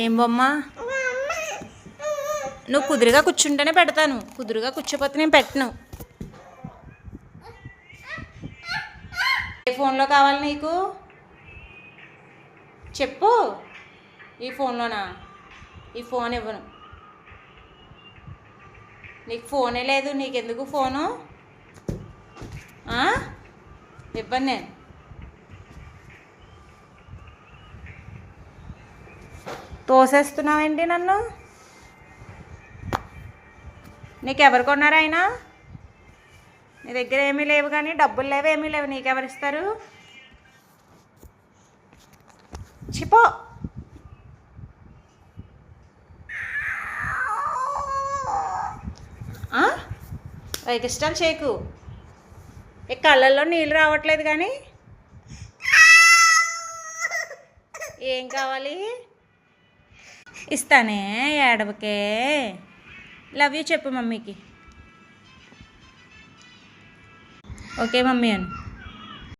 ఏం బొమ్మ? నువ్వు కుదురుగా కూర్చుంటేనే పెడతాను. కుదురుగా కూర్చోపోతే నేను పెట్టను. ఏ ఫోన్లో కావాలి నీకు? చెప్పు. ఈ ఫోన్లోనా? ఈ ఫోన్ ఇవ్వను. నీకు ఫోనే లేదు నీకెందుకు ఫోను? ఇవ్వను నేను. తోసేస్తున్నావేంటి నన్ను? నీకు ఎవరు కొన్నారు ఆయన? నీ దగ్గర ఏమీ లేవు కానీ డబ్బులు లేవు ఏమీ లేవు నీకెవరు ఇస్తారు? చిపో! ఇష్టాలు చేయకు ఈ కళ్ళల్లో నీళ్ళు రావట్లేదు కానీ. ఏం కావాలి? ఇస్తానే ఏడవకే. లవ్ యూ చెప్పు మమ్మీకి. ఓకే మమ్మీ అని.